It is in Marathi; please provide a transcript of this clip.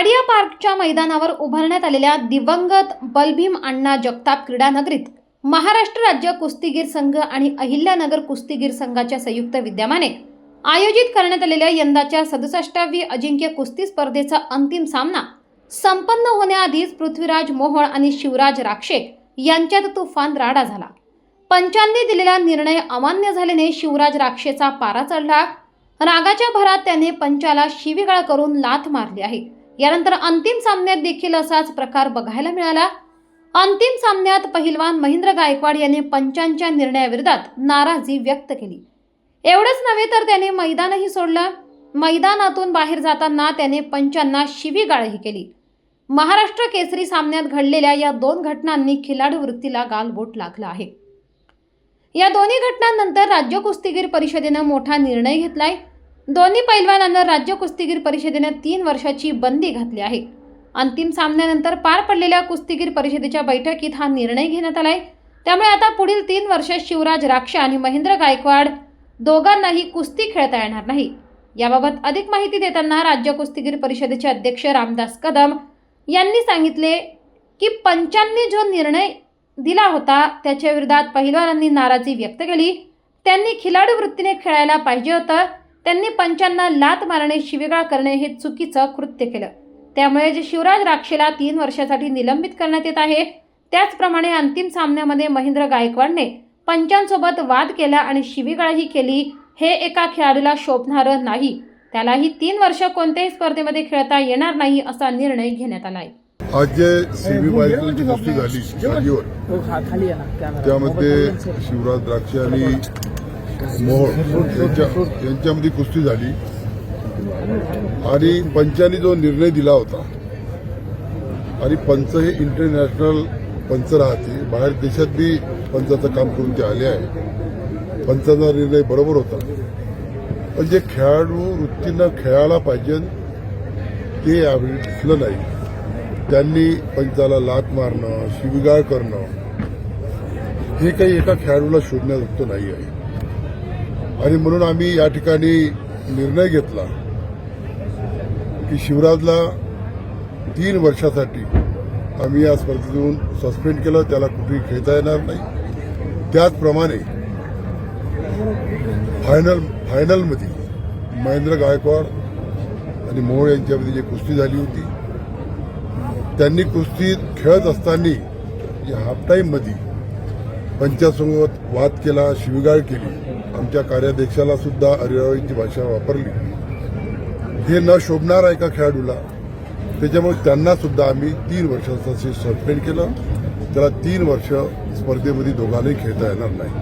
वाडिया पार्कच्या मैदानावर उभारण्यात आलेल्या दिवंगत बलभीम अण्णा जगताप क्रीडा नगरीत महाराष्ट्र राज्य कुस्तीगीर संघ आणि अहिल्यानगर कुस्तीगीर संघाच्या संयुक्त विद्यमाने आयोजित करण्यात आलेल्या यंदाच्या सदुसष्टावी अजिंक्य कुस्ती स्पर्धेचा अंतिम सामना संपन्न होण्याआधीच पृथ्वीराज मोहोळ आणि शिवराज राक्षे यांच्यात तुफान राडा झाला. पंचांनी दिलेला निर्णय अमान्य झाल्याने शिवराज राक्षेचा पारा चढला. रागाच्या भरात त्याने पंचाला शिवीगाळ करून लाथ मारली आहे. यानंतर अंतिम सामन्यात देखील असाच प्रकार बघायला मिळाला. अंतिम सामन्यात पहिलवान महेंद्र गायकवाड यांनी पंचांच्या निर्णयाविरोधात नाराजी व्यक्त केली. एवढंच नव्हे तर त्याने मैदानही सोडलं. मैदानातून बाहेर जाताना त्याने पंचांना शिवीगाळही केली. महाराष्ट्र केसरी सामन्यात घडलेल्या या दोन घटनांनी खिलाडू वृत्तीला गालबोट लागला आहे. या दोन्ही घटनांनंतर राज्य कुस्तीगीर परिषदेनं मोठा निर्णय घेतलाय. दोन्ही पैलवानांना राज्य कुस्तीगीर परिषदेनं तीन वर्षाची बंदी घातली आहे. अंतिम सामन्यानंतर पार पडलेल्या कुस्तीगीर परिषदेच्या बैठकीत हा निर्णय घेण्यात आलाय. त्यामुळे आता पुढील तीन वर्ष शिवराज राक्ष आणि महेंद्र गायकवाड दोघांनाही कुस्ती खेळता येणार नाही. याबाबत अधिक माहिती देताना राज्य कुस्तीगीर परिषदेचे अध्यक्ष रामदास कदम यांनी सांगितले की पंचांनी जो निर्णय दिला होता त्याच्या विरोधात पहिलवानांनी नाराजी व्यक्त केली. त्यांनी खिलाडू वृत्तीने खेळायला पाहिजे होतं. त्यांनी पंचांना लात मारणे शिवीगाळ करणे हे चुकीचं कृत्य केलं. त्यामुळे जे शिवराज राक्षेला तीन वर्षासाठी निलंबित करण्यात येत आहे त्याचप्रमाणे अंतिम सामन्यामध्ये महेंद्र गायकवाडने पंचांसोबत वाद केला आणि शिवीगाळही केली हे एका खेळाडूला शोभणारं नाही. त्यालाही तीन वर्ष कोणत्याही स्पर्धेमध्ये खेळता येणार नाही असा निर्णय घेण्यात आला आहे आज जे फायनलची कुस्ती झाली हो, खा- खाली आहे ना कॅमेरा. त्यामध्ये शिवराज द्राक्षे आणि मोहोळ. यांच्या यांच्यामध्ये कुस्ती झाली. आणि पंचांनी जो निर्णय दिला होता आणि पंच हे इंटरनॅशनल पंच राहते. बाहेर देशात बी पंचाचं काम करून ते आले आहे पंचाचा निर्णय बरोबर होता. पण जे खेळाडू वृत्तीनं खेळायला पाहिजे ते यावेळी दिसलं नाही. त्यांनी पंचाला लात मारणं शिवीगाळ करणं हे काही एका खेळाडूला शोधण्यात नाही आहे आणि म्हणून आम्ही या ठिकाणी निर्णय घेतला की शिवराजला तीन वर्षासाठी आम्ही या स्पर्धेतून सस्पेंड केलं त्याला कुठेही खेळता येणार नाही. त्याचप्रमाणे फायनल फायनलमध्ये महेंद्र गायकवाड आणि मोहोळ यांच्यामध्ये जी कुस्ती झाली होती त्यांनी कुस्ती खेळत असताना हाफ टाईममध्ये पंचासोबत वाद केला शिवीगाळ केली. आमच्या कार्याध्यक्षाला सुद्धा अरिरावीची भाषा वापरली. हे न शोभणार आहे का खेळाडूला? त्याच्यामुळे त्यांना सुद्धा आम्ही तीन वर्षाचं सस्पेंड केलं. त्याला तीन वर्ष स्पर्धेमध्ये दोघांनाही खेळता येणार नाही.